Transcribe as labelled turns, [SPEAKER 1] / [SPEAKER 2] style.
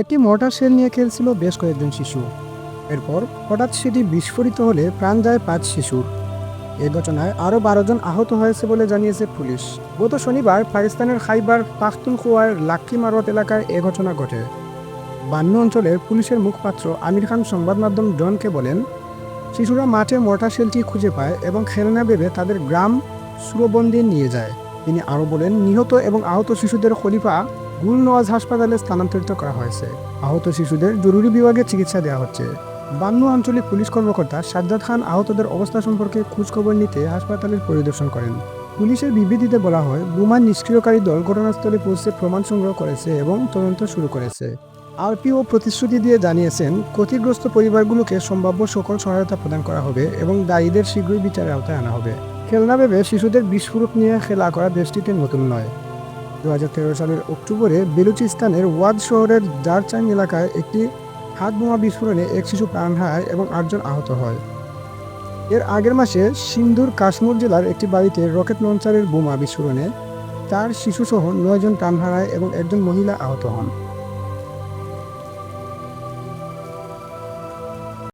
[SPEAKER 1] একটি motor shell নিয়ে খেলছিল বেশ কয়েকজন শিশু। এরপর হঠাৎ সেটি বিস্ফোরিত হলে প্রাণ যায় পাঁচ শিশুর। এ ঘটনায় আরও বারো জন আহত হয়েছে বলে জানিয়েছে পুলিশ। গত শনিবার পাকিস্তানের খাইবার পাখতুনখোয়ার লাক্কি মারওয়াত এলাকায় এ ঘটনা ঘটে। বান্ন অঞ্চলের পুলিশের মুখপাত্র আমির খান সংবাদ মাধ্যম ডনকে বলেন, শিশুরা মাঠে মোটর শেলটি খুঁজে পায় এবং খেলনা ভেবে তাদের গ্রাম সুরবন্দে নিয়ে যায়। তিনি আরও বলেন, নিহত এবং আহত শিশুদের খলিফা গুল নওয়াজ হাসপাতালে স্থানান্তরিত করা হয়েছে। আহত শিশুদের জরুরি বিভাগে চিকিৎসা দেওয়া হচ্ছে। বান্নু আঞ্চলিক পুলিশ কর্মকর্তা সাজ্জাদ খান আহতদের অবস্থা সম্পর্কে খোঁজখবর নিতে হাসপাতালের পরিদর্শন করেন। পুলিশের বিবৃতিতে বলা হয় বোমা নিষ্ক্রিয়কারী দল ঘটনাস্থলে পৌঁছে প্রমাণ সংগ্রহ করেছে এবং তদন্ত শুরু করেছে। আরপিও প্রতিশ্রুতি দিয়ে জানিয়েছেন, ক্ষতিগ্রস্ত পরিবারগুলোকে সম্ভাব্য সকল সহায়তা প্রদান করা হবে এবং দায়ীদের শীঘ্রই বিচারের আওতায় আনা হবে। খেলনা ভেবে শিশুদের বিস্ফোরক নিয়ে খেলা করা দেশটিতে নতুন নয়। দু হাজার তেরো সালের অক্টোবরে বেলুচিস্তানের ওয়াদ শহরের জারচাং এলাকায় একটি হাত বোমা বিস্ফোরণে এক শিশু প্রাণ হারায় এবং আটজন আহত হয়। এর আগের মাসে সিন্ধুর কাশ্মীর জেলার একটি বাড়িতে রকেট লঞ্চারের বোমা বিস্ফোরণে চার শিশুসহ নয়জন প্রাণ হারায় এবং একজন মহিলা আহত হন।